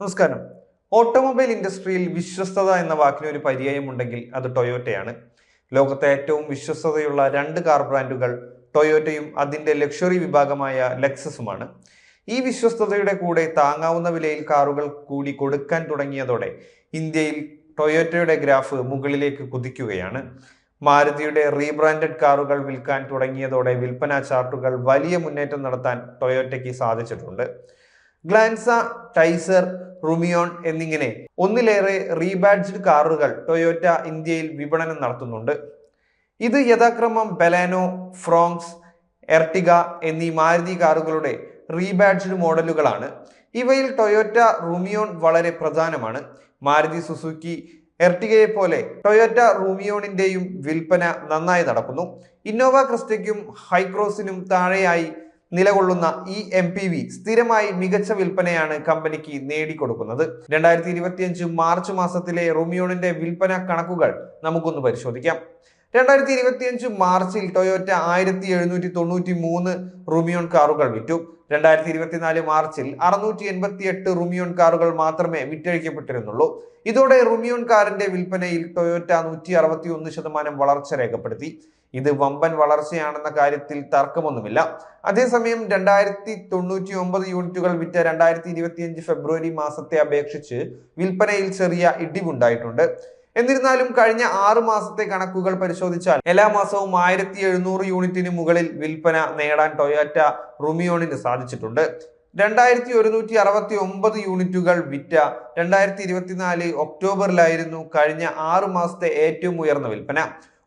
നമസ്കാരം. ഓട്ടോമൊബൈൽ ഇൻഡസ്ട്രിയിൽ വിശ്വസ്തത എന്ന വാക്കിന് ഒരു പര്യായമുണ്ടെങ്കിൽ അത് ടൊയോട്ടയാണ്. ലോകത്തെ ഏറ്റവും വിശ്വസ്തതയുള്ള രണ്ട് കാർ ബ്രാൻഡുകൾ ടൊയോട്ടയും അതിന്റെ ലക്ഷറി വിഭാഗമായ ലെക്സസുമാണ്. ഈ വിശ്വസ്തതയുടെ കൂടെ താങ്ങാവുന്ന വിലയിൽ കാറുകൾ കൂടി കൊടുക്കാൻ തുടങ്ങിയതോടെ ഇന്ത്യയിൽ ടൊയോട്ടയുടെ ഗ്രാഫ് മുകളിലേക്ക് കുതിക്കുകയാണ്. മാരുതിയുടെ റീബ്രാൻഡഡ് കാറുകൾ വിൽക്കാൻ തുടങ്ങിയതോടെ വിൽപ്പന ചാർട്ടുകൾ വലിയ മുന്നേറ്റം നടത്താൻ ടൊയോട്ടയ്ക്ക് സാധിച്ചിട്ടുണ്ട്. ഗ്ലാൻസ ടൈസർ റുമിയോൺ എന്നിങ്ങനെ ഒന്നിലേറെ റീബാഡ്ജ്ഡ് കാറുകൾ ടൊയോറ്റ ഇന്ത്യയിൽ വിപണനം നടത്തുന്നുണ്ട്. ഇത് യഥാക്രമം ബെലാനോ ഫ്രോങ്സ് എർട്ടിഗ എന്നീ മാരുതി കാറുകളുടെ റീബാഡ്ജ്ഡ് മോഡലുകളാണ്. ഇവയിൽ ടൊയോറ്റ റുമിയോൺ വളരെ പ്രധാനമാണ്. മാരുതി സുസുക്കി എർട്ടിഗയെ പോലെ ടൊയോറ്റ റൂമിയോണിന്റെയും വിൽപ്പന നന്നായി നടക്കുന്നു. ഇന്നോവ ക്രിസ്റ്റയ്ക്കും ഹൈക്രോസിനും താഴെയായി നിലകൊള്ളുന്ന ഈ എം പി വി സ്ഥിരമായി മികച്ച വിൽപ്പനയാണ് കമ്പനിക്ക് നേടിക്കൊടുക്കുന്നത്. രണ്ടായിരത്തി ഇരുപത്തിയഞ്ച് മാർച്ച് മാസത്തിലെ റൂമിയോണിന്റെ വിൽപ്പന കണക്കുകൾ നമുക്കൊന്ന് പരിശോധിക്കാം. രണ്ടായിരത്തി ഇരുപത്തിയഞ്ച് മാർച്ചിൽ ടൊയോറ്റ ആയിരത്തി എഴുന്നൂറ്റി തൊണ്ണൂറ്റി മൂന്ന് റുമിയോൺ കാറുകൾ വിറ്റു. രണ്ടായിരത്തി ഇരുപത്തിനാല് മാർച്ചിൽ അറുന്നൂറ്റി എൺപത്തി എട്ട് റുമിയോൺ കാറുകൾ മാത്രമേ വിറ്റഴിക്കപ്പെട്ടിരുന്നുള്ളൂ. ഇതോടെ റുമിയോൺ കാറിന്റെ വിൽപ്പനയിൽ ടൊയോറ്റ നൂറ്റി അറുപത്തി ഒന്ന് ശതമാനം വളർച്ച രേഖപ്പെടുത്തി. ഇത് വമ്പൻ വളർച്ചയാണെന്ന കാര്യത്തിൽ തർക്കമൊന്നുമില്ല. അതേസമയം രണ്ടായിരത്തി തൊണ്ണൂറ്റി ഒമ്പത് യൂണിറ്റുകൾ വിറ്റ രണ്ടായിരത്തി ഇരുപത്തിയഞ്ച് ഫെബ്രുവരി മാസത്തെ അപേക്ഷിച്ച് വിൽപ്പനയിൽ ചെറിയ ഇടിവുണ്ടായിട്ടുണ്ട്. എന്നിരുന്നാലും കഴിഞ്ഞ ആറു മാസത്തെ കണക്കുകൾ പരിശോധിച്ചാൽ എല്ലാ മാസവും ആയിരത്തി എഴുന്നൂറ് യൂണിറ്റിന് മുകളിൽ വിൽപ്പന നേടാൻ ടൊയാറ്റ റുമിയോണിന് സാധിച്ചിട്ടുണ്ട്. രണ്ടായിരത്തി ഒരുന്നൂറ്റി അറുപത്തി ഒമ്പത് യൂണിറ്റുകൾ വിറ്റ രണ്ടായിരത്തി ഇരുപത്തിനാല് ഒക്ടോബറിലായിരുന്നു കഴിഞ്ഞ ആറു മാസത്തെ ഏറ്റവും ഉയർന്ന വിൽപ്പന.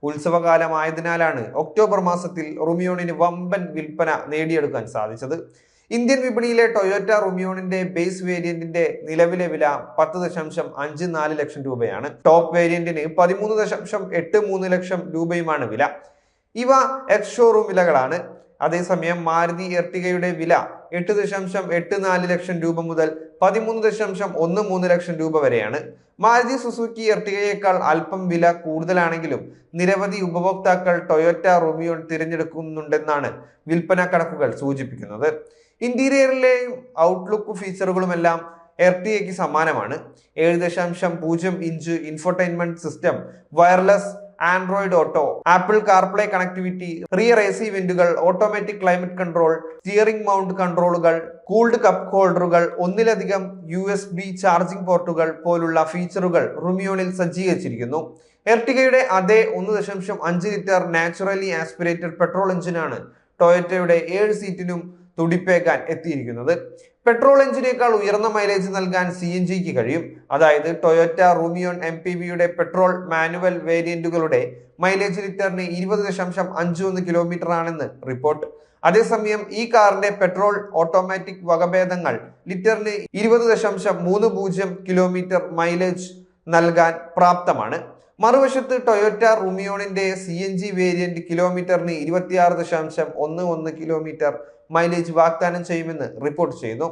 ഉത്സവകാലമായതിനാലാണ് ഒക്ടോബർ മാസത്തിൽ റുമിയോണിന് വമ്പൻ വിൽപ്പന നേടിയെടുക്കാൻ സാധിച്ചത്. ഇന്ത്യൻ വിപണിയിലെ ടൊയോറ്റ റുമിയോണിന്റെ ബേസ് വേരിയന്റിന്റെ നിലവിലെ വില പത്ത് ദശാംശം അഞ്ച് നാല് ലക്ഷം രൂപയാണ്. ടോപ്പ് വേരിയന്റിന് പതിമൂന്ന് ദശാംശം എട്ട് മൂന്ന് ലക്ഷം രൂപയുമാണ് വില. ഇവ എക്സ് ഷോറൂം വിലകളാണ്. അതേസമയം മാരുതി എർട്ടിഗയുടെ വില എട്ട് ദശാംശം എട്ട് നാല് ലക്ഷം രൂപ മുതൽ പതിമൂന്ന് ദശാംശം ഒന്ന് മൂന്ന് ലക്ഷം രൂപ വരെയാണ്. മാരുതി സുസുക്കി എർട്ടിഗയേക്കാൾ അല്പം വില കൂടുതലാണെങ്കിലും നിരവധി ഉപഭോക്താക്കൾ ടൊയോറ്റ റൂമിയോൺ തിരഞ്ഞെടുക്കുന്നുണ്ടെന്നാണ് വിൽപ്പന കണക്കുകൾ സൂചിപ്പിക്കുന്നത്. ഇന്റീരിയറിലെയും ഔട്ട്ലുക്ക് ഫീച്ചറുകളുമെല്ലാം എർട്ടിഗയ്ക്ക് സമാനമാണ്. ഏഴ് ദശാംശം പൂജ്യം inch infotainment system wireless Android Auto Apple CarPlay connectivity rear A C വെന്റുകൾ automatic climate control steering mount കൺട്രോളുകൾ cooled cup ഹോൾഡറുകൾ ഒന്നിലധികം യു എസ് ബി ചാർജിംഗ് പോർട്ടുകൾ പോലുള്ള ഫീച്ചറുകൾ റുമിയോണിൽ സജ്ജീകരിച്ചിരിക്കുന്നു. എർട്ടിഗയുടെ അതേ ഒന്ന് ദശാംശം അഞ്ച് ലിറ്റർ നാച്ചുറലി ആസ്പിറേറ്റഡ് പെട്രോൾ എഞ്ചിനാണ് ടൊയറ്റയുടെ ഏഴ് സീറ്റിനും തുടിപ്പേക്കാൻ എത്തിയിരിക്കുന്നത്. പെട്രോൾ എഞ്ചിനേക്കാൾ ഉയർന്ന മൈലേജ് നൽകാൻ സി എൻ ജിക്ക് കഴിയും. അതായത് ടൊയോറ്റ റൂമിയോൺ എം പി വിയുടെ പെട്രോൾ മാനുവൽ വേരിയന്റുകളുടെ മൈലേജ് ലിറ്ററിന് ഇരുപത് ദശാംശം അഞ്ച് ഒന്ന് കിലോമീറ്റർ ആണെന്ന് റിപ്പോർട്ട് അതേസമയം ഈ കാറിന്റെ പെട്രോൾ ഓട്ടോമാറ്റിക് വകഭേദങ്ങൾ ലിറ്ററിന് ഇരുപത് ദശാംശം മൂന്ന് പൂജ്യം കിലോമീറ്റർ മൈലേജ് നൽകാൻ പ്രാപ്തമാണ്. മറുവശത്ത് ടൊയോറ്റ റുമിയോണിന്റെ സി എൻ ജി വേരിയന്റ് കിലോമീറ്ററിന് ഇരുപത്തിയാറ് ദശാംശം ഒന്ന് ഒന്ന് കിലോമീറ്റർ മൈലേജ് വാഗ്ദാനം ചെയ്യുമെന്ന് റിപ്പോർട്ട് ചെയ്യുന്നു.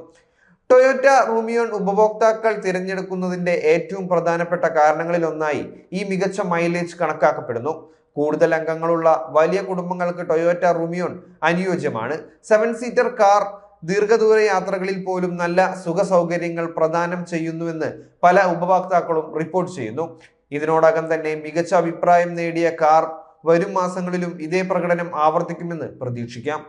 ടൊയോറ്റ റൂമിയോൺ ഉപഭോക്താക്കൾ തിരഞ്ഞെടുക്കുന്നതിന്റെ ഏറ്റവും പ്രധാനപ്പെട്ട കാരണങ്ങളിൽ ഒന്നായി ഈ മികച്ച മൈലേജ് കണക്കാക്കപ്പെടുന്നു. കൂടുതൽ അംഗങ്ങളുള്ള വലിയ കുടുംബങ്ങൾക്ക് ടൊയോറ്റ റൂമിയോൺ അനുയോജ്യമാണ്. സെവൻ സീറ്റർ കാർ ദീർഘദൂര യാത്രകളിൽ പോലും നല്ല സുഖ സൗകര്യങ്ങൾ പ്രദാനം ചെയ്യുന്നുവെന്ന് പല ഉപഭോക്താക്കളും റിപ്പോർട്ട് ചെയ്യുന്നു. ഇതിനോടകം തന്നെ മികച്ച അഭിപ്രായം നേടിയ കാർ വരും മാസങ്ങളിലും ഇതേ പ്രകടനം ആവർത്തിക്കുമെന്ന് പ്രതീക്ഷിക്കാം.